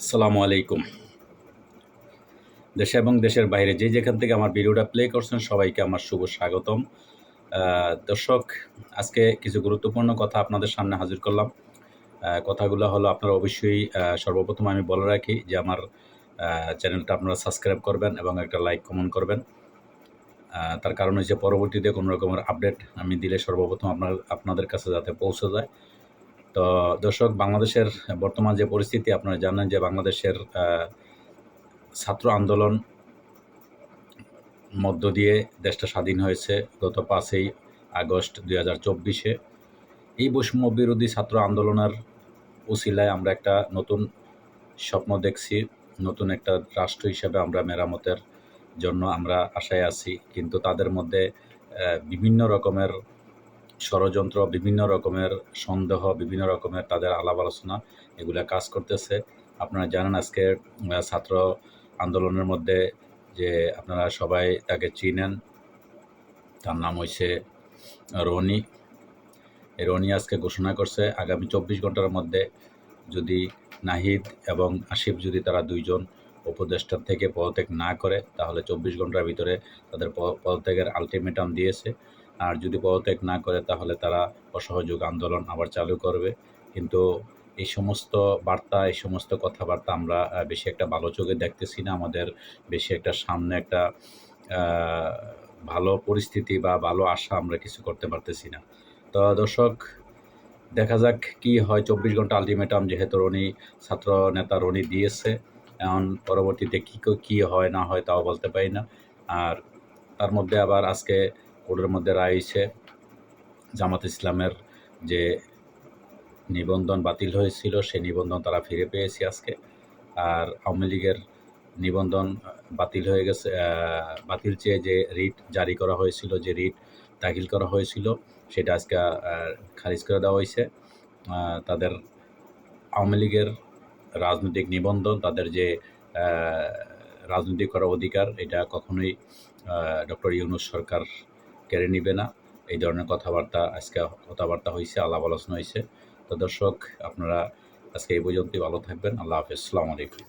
আসসালামু আলাইকুম। দেশে এবং দেশের বাইরে যে যেখান থেকে আমার ভিডিওটা প্লে করছেন সবাইকে আমার শুভ স্বাগতম। দর্শক, আজকে কিছু গুরুত্বপূর্ণ কথা আপনাদের সামনে হাজির করলাম। কথাগুলো হলো আপনারা অবশ্যই সর্বপ্রথম আমি বলে রাখি যে আমার চ্যানেলটা আপনারা সাবস্ক্রাইব করবেন এবং একটা লাইক কমেন্ট করবেন। তার কারণ হচ্ছে পরবর্তীতে কোনো রকমের আপডেট আমি দিলে সর্বপ্রথম আপনার, আপনাদের কাছে যাতে পৌঁছে যায়। তো দর্শক, বাংলাদেশের বর্তমান যে পরিস্থিতি, আপনারা জানেন যে বাংলাদেশের ছাত্র আন্দোলন মধ্য দিয়ে দেশটা স্বাধীন হয়েছে গত পাঁচই আগস্ট দুই হাজার চব্বিশে। এই বৈষম্য বিরোধী ছাত্র আন্দোলনের উসিলায় আমরা একটা নতুন স্বপ্ন দেখছি, নতুন একটা রাষ্ট্র হিসেবে আমরা মেরামতের জন্য আমরা আশায় আছি। কিন্তু তাদের মধ্যে বিভিন্ন রকমের ষড়যন্ত্র, বিভিন্ন রকমের সন্দেহ, বিভিন্ন রকমের তাদের আলাপ আলোচনা, এগুলা কাজ করতেছে। আপনারা জানেন আজকে ছাত্র আন্দোলনের মধ্যে যে আপনারা সবাই তাকে চিনেন, তার নাম হয়েছে রনি। রনি আজকে ঘোষণা করছে, আগামী চব্বিশ ঘণ্টার মধ্যে যদি নাহিদ এবং আসিফ যদি তারা দুইজন উপদেষ্টার থেকে পদত্যাগ না করে, তাহলে চব্বিশ ঘণ্টার ভিতরে তাদের পদত্যাগের আলটিমেটাম দিয়েছে। আর যদি পদত্যাগ না করে তাহলে তারা অসহযোগ আন্দোলন আবার চালু করবে। কিন্তু এই সমস্ত বার্তা, এই সমস্ত কথাবার্তা আমরা বেশি একটা ভালো চোখে দেখতেছি না। আমাদের বেশি একটা সামনে একটা ভালো পরিস্থিতি বা ভালো আশা আমরা কিছু করতে পারতেছি না। তো দর্শক, দেখা যাক কি হয়। চব্বিশ ঘণ্টা আলটিমেটাম যেহেতু রনি, ছাত্র নেতা রনি দিয়েছে। এখন পরবর্তীতে কী কী হয়, না হয় তাও বলতে পারি না। আর তার মধ্যে আবার আজকে কোর্টের মধ্যে রায় হয়েছে জামাত ইসলামের যে নিবন্ধন বাতিল হয়েছিল, সেই নিবন্ধন তারা ফিরে পেয়েছে আজকে। আর আওয়ামী লীগের নিবন্ধন বাতিল হয়ে গেছে বাতিল চেয়ে যে রিট জারি করা হয়েছিল, যে রিট দাখিল করা হয়েছিল, সেটা আজকে খারিজ করে দেওয়া হয়েছে। তাদের আওয়ামী লীগের রাজনৈতিক নিবন্ধন, তাদের যে রাজনৈতিক করার অধিকার, এটা কখনোই ডক্টর ইউনুস সরকার কেড়ে নিবে না। এই ধরনের কথাবার্তা, আজকে কথাবার্তা হয়েছে আলাপ আলোচনা হয়েছে তো দর্শক, আপনারা আজকে এই পর্যন্তই ভালো থাকবেন। আল্লাহ হাফিজ। আলাইকুম।